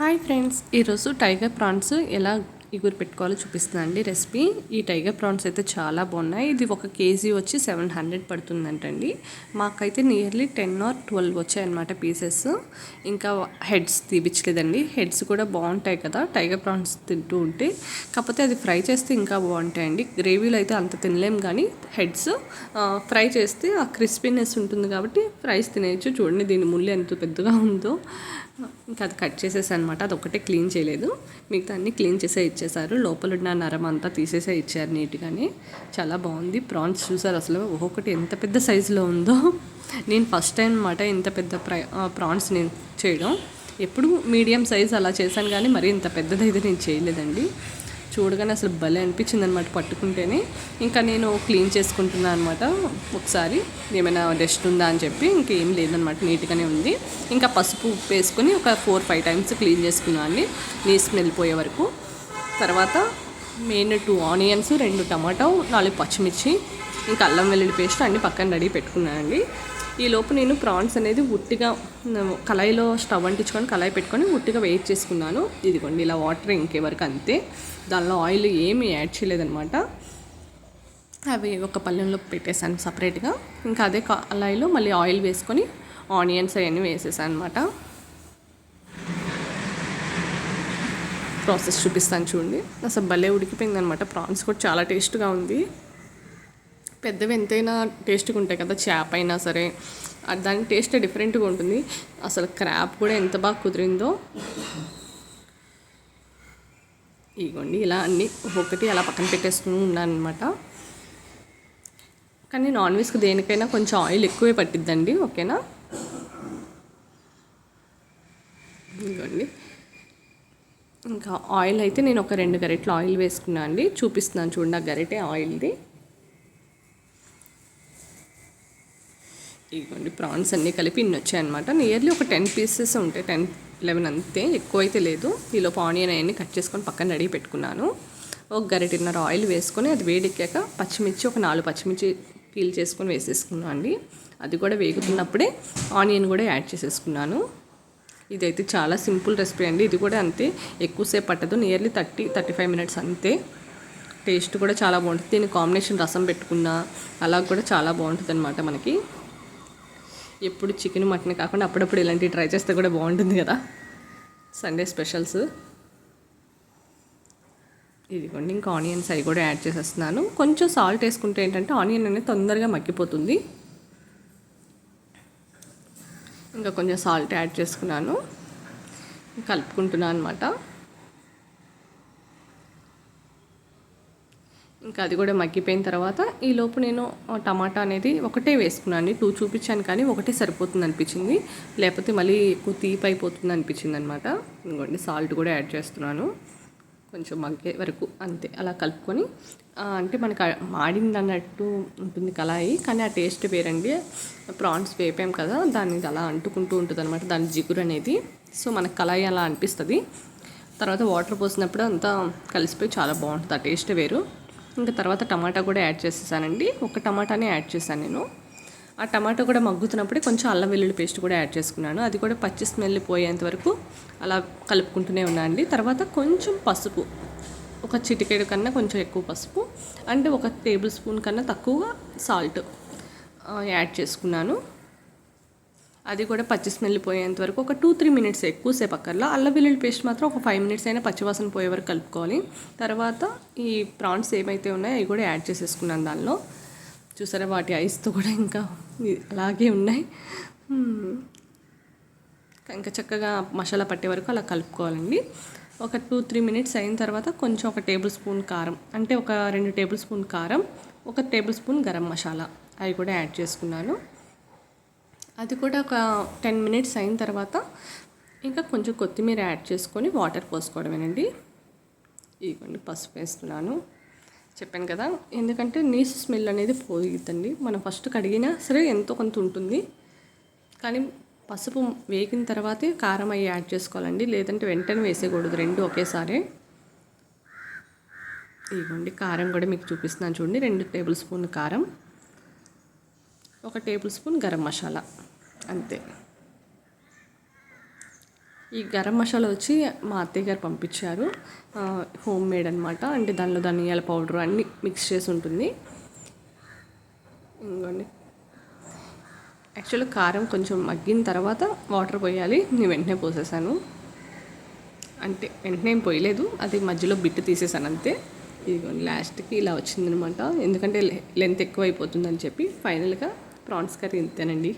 Hi friends ఈరోజు tiger prawns ఎలా ఇగురు పెట్టుకోవాలో చూపిస్తున్నాను అండి రెసిపీ. ఈ టైగర్ ప్రాన్స్ అయితే చాలా బాగున్నాయి. ఇది ఒక కేజీ వచ్చి సెవెన్ హండ్రెడ్ పడుతుందంటండి మాకైతే నియర్లీ టెన్ ఆర్ ట్వెల్వ్ వచ్చాయన్నమాట పీసెస్. ఇంకా హెడ్స్ తీపిచ్చలేదండి. హెడ్స్ కూడా బాగుంటాయి కదా టైగర్ ప్రాన్స్ తింటూ ఉంటే. కాకపోతే అది ఫ్రై చేస్తే ఇంకా బాగుంటాయండి గ్రేవీలో అయితే అంత తినలేం కానీ హెడ్స్ ఫ్రై చేస్తే ఆ క్రిస్పీనెస్ ఉంటుంది కాబట్టి ఫ్రైస్ తినేయచ్చు. చూడండి దీని ముళ్ళు ఎంత పెద్దగా ఉందో. ఇంకా అది కట్ చేసేసి అనమాట అది ఒకటే క్లీన్ చేయలేదు. మిగతా అన్ని క్లీన్ చేసే ఇచ్చేసారు. లోపల ఉన్న నరం అంతా తీసేసే ఇచ్చారు నీట్గానే. చాలా బాగుంది. ప్రాన్స్ చూసారు అసలు. ఒక్కొక్కటి ఎంత పెద్ద సైజులో ఉందో. నేను ఫస్ట్ టైం అనమాట ఇంత పెద్ద ప్రై ప్రాన్స్ నేను చేయడం. ఎప్పుడు మీడియం సైజ్ అలా చేశాను కానీ మరి ఇంత పెద్దదైతే నేను చేయలేదండి. చూడగానే అసలు భలే అనిపించింది అనమాట పట్టుకుంటేనే. ఇంకా నేను క్లీన్ చేసుకుంటున్నాను అనమాట ఒకసారి. ఏమైనా డస్ట్ ఉందా అని చెప్పి ఇంకేం లేదనమాట నీట్గానే ఉంది. ఇంకా పసుపు ఉప్పు వేసుకుని ఒక ఫోర్ ఫైవ్ టైమ్స్ క్లీన్ చేసుకున్నాను అండి. నీ స్మెల్ పోయే వరకు. తర్వాత మెయిన్ టూ ఆనియన్స్ రెండు టమాటో నాలుగు పచ్చిమిర్చి ఇంకా అల్లం వెల్లుల్లి పేస్ట్ అన్నీ పక్కన రెడీ పెట్టుకున్నానండి ఈ లోపు నేను ప్రాన్స్ అనేది ఉట్టిగా కళాయిలో స్టవ్ అంటించుకొని కళాయి పెట్టుకొని ఉట్టిగా వెయిట్ చేసుకున్నాను. ఇదిగోండి ఇలా వాటర్ ఇంకే వరకు అంతే. దానిలో ఆయిల్ ఏమీ యాడ్ చేయలేదనమాట అవి ఒక పళ్ళెంలో పెట్టేశాను సపరేట్గా. ఇంకా అదే కళాయిలో మళ్ళీ ఆయిల్ వేసుకొని ఆనియన్స్ అవన్నీ వేసేసాను అనమాట ప్రాసెస్ చూపిస్తాను చూడండి. అసలు భలే ఉడికిపోయింది అనమాట ప్రాన్స్. కూడా చాలా టేస్ట్గా ఉంది. పెద్దవి ఎంతైనా టేస్ట్గా ఉంటాయి కదా చేప అయినా సరే. దాని టేస్ట్ డిఫరెంట్గా ఉంటుంది. అసలు క్రాప్ కూడా ఎంత బాగా కుదిరిందో. ఇగోండి ఇలా అన్నీ ఒకటి అలా పక్కన పెట్టేసుకుని ఉన్నాను అనమాట కానీ నాన్ వెజ్కి దేనికైనా కొంచెం ఆయిల్ ఎక్కువే పట్టిద్దండి ఓకేనా? ఇదిగోండి ఇంకా ఆయిల్ అయితే నేను ఒక రెండు గరిటెలు ఆయిల్ వేసుకున్నాను అండి. చూపిస్తున్నాను చూడండి ఆ గరిటె ఆయిల్ది. ఇదిగోండి ప్రాన్స్ అన్నీ కలిపి ఇన్ని వచ్చాయన్నమాట నియర్లీ ఒక టెన్ పీసెస్ ఉంటాయి. టెన్ లెవెన్ అంతే. ఎక్కువ అయితే లేదు ఈలోపు ఆనియన్ అవన్నీ కట్ చేసుకొని పక్కన రెడీ పెట్టుకున్నాను. ఒక గరిటిన్నర ఆయిల్ వేసుకొని అది వేడెక్కాక పచ్చిమిర్చి ఒక నాలుగు పచ్చిమిర్చి పీల్ చేసుకొని వేసేసుకున్నాను అండి. అది కూడా వేగుతున్నప్పుడే ఆనియన్ కూడా యాడ్ చేసేసుకున్నాను. ఇదైతే చాలా సింపుల్ రెసిపీ అండి. ఇది కూడా అంతే. ఎక్కువసేపు పట్టదు. Nearly thirty thirty five minutes అంతే. టేస్ట్ కూడా చాలా బాగుంటుంది. దీని కాంబినేషన్ రసం పెట్టుకున్నా అలా కూడా చాలా బాగుంటుంది అనమాట మనకి. ఎప్పుడు చికెన్ మటన్ కాకుండా అప్పుడప్పుడు ఇలాంటివి ట్రై చేస్తే కూడా బాగుంటుంది కదా. సండే స్పెషల్స్ ఇదిగోండి ఇంకా ఆనియన్స్ అవి కూడా యాడ్ చేసేస్తున్నాను. కొంచెం సాల్ట్ వేసుకుంటే ఏంటంటే ఆనియన్ అనేది తొందరగా మగ్గిపోతుంది. ఇంకా కొంచెం సాల్ట్ యాడ్ చేసుకున్నాను. కలుపుకుంటున్నాను అనమాట ఇంకా అది కూడా మగ్గిపోయిన తర్వాత ఈ లోపు నేను టమాటా అనేది ఒకటే వేసుకున్నాను టూ చూపించాను కానీ ఒకటే సరిపోతుంది అనిపించింది. లేకపోతే మళ్ళీ ఎక్కువ తీపి అయిపోతుంది అనిపించింది అనమాట ఇంకోండి సాల్ట్ కూడా యాడ్ చేస్తున్నాను. కొంచెం మగ్గే వరకు అంతే అలా కలుపుకొని. అంటే మనకు మాడింది అన్నట్టు ఉంటుంది కళాయి కానీ ఆ టేస్ట్ వేరండి. ప్రాన్స్ వేపాం కదా దాన్ని అలా అంటుకుంటూ ఉంటుంది అనమాట దాని జిగురు అనేది. సో మనకు కళాయి అలా అనిపిస్తుంది. తర్వాత వాటర్ పోసినప్పుడు అంతా కలిసిపోయి చాలా బాగుంటుంది ఆ టేస్ట్ వేరు. ఇంకా తర్వాత టమాటా కూడా యాడ్ చేసేసానండి. ఒక టమాటానే యాడ్ చేశాను నేను. ఆ టమాటా కూడా మగ్గుతున్నప్పుడే కొంచెం అల్లం వెల్లుల్లి పేస్ట్ కూడా యాడ్ చేసుకున్నాను. అది కూడా పచ్చి స్మెల్ పోయేంత వరకు అలా కలుపుకుంటూనే ఉన్నానండి. తర్వాత కొంచెం పసుపు ఒక చిటికేడు కన్నా కొంచెం ఎక్కువ పసుపు అండ్ ఒక టేబుల్ స్పూన్ కన్నా తక్కువ సాల్ట్ యాడ్ చేసుకున్నాను. అది కూడా పచ్చి స్మెల్ పోయేంత వరకు ఒక టూ త్రీ మినిట్స్ ఎక్కువసేపు అక్కర్లా. అల్లం వెల్లుల్లి పేస్ట్ మాత్రం ఒక ఫైవ్ మినిట్స్ అయినా పచ్చివాసన పోయే వరకు కలుపుకోవాలి. తర్వాత ఈ ప్రాన్స్ ఏమైతే ఉన్నాయో అవి కూడా యాడ్ చేసేసుకున్నాను దానిలో. చూసారా వాటి ఐస్తో కూడా ఇంకా అలాగే ఉన్నాయి. ఇంకా చక్కగా మసాలా పట్టే వరకు అలా కలుపుకోవాలండి. ఒక టూ త్రీ మినిట్స్ అయిన తర్వాత కొంచెం ఒక టేబుల్ స్పూన్ కారం అంటే ఒక రెండు టేబుల్ స్పూన్ కారం ఒక టేబుల్ స్పూన్ గరం మసాలా అవి కూడా యాడ్ చేసుకున్నాను. అది కూడా ఒక టెన్ మినిట్స్ అయిన తర్వాత ఇంకా కొంచెం కొత్తిమీర యాడ్ చేసుకొని వాటర్ పోసుకోవడమేనండి. ఇదిగోండి పసుపు వేస్తున్నాను. చెప్పాను కదా ఎందుకంటే నీసు స్మెల్ అనేది పోయిద్దండి. మనం ఫస్ట్ కడిగినా సరే ఎంతో కొంత ఉంటుంది. కానీ పసుపు వేగిన తర్వాతే కారం అవి యాడ్ చేసుకోవాలండి. లేదంటే వెంటనే వేసేయకూడదు రెండు ఒకేసారి. ఇదిగోండి కారం కూడా మీకు చూపిస్తున్నాను చూడండి రెండు టేబుల్ స్పూన్ కారం. ఒక టేబుల్ స్పూన్ గరం మసాలా. అంతే. ఈ గరం మసాలా వచ్చి మా అత్తయ్య గారు పంపించారు. హోమ్ మేడ్ అనమాట అంటే దానిలో ధనియాల పౌడర్ అన్నీ మిక్స్ చేసి ఉంటుంది. ఇంకోండి యాక్చువల్గా కారం కొంచెం మగ్గిన తర్వాత వాటర్ పోయాలి. నేను వెంటనే పోసేసాను. అంటే వెంటనే ఏం పోయలేదు. అది మధ్యలో బిట్టు తీసేసాను అంతే. ఇదిగోండి లాస్ట్కి ఇలా వచ్చిందనమాట ఎందుకంటే లెంత్ ఎక్కువ అయిపోతుందని చెప్పి ఫైనల్గా ప్రాన్స్ కర్రీ ఇంతేనండి.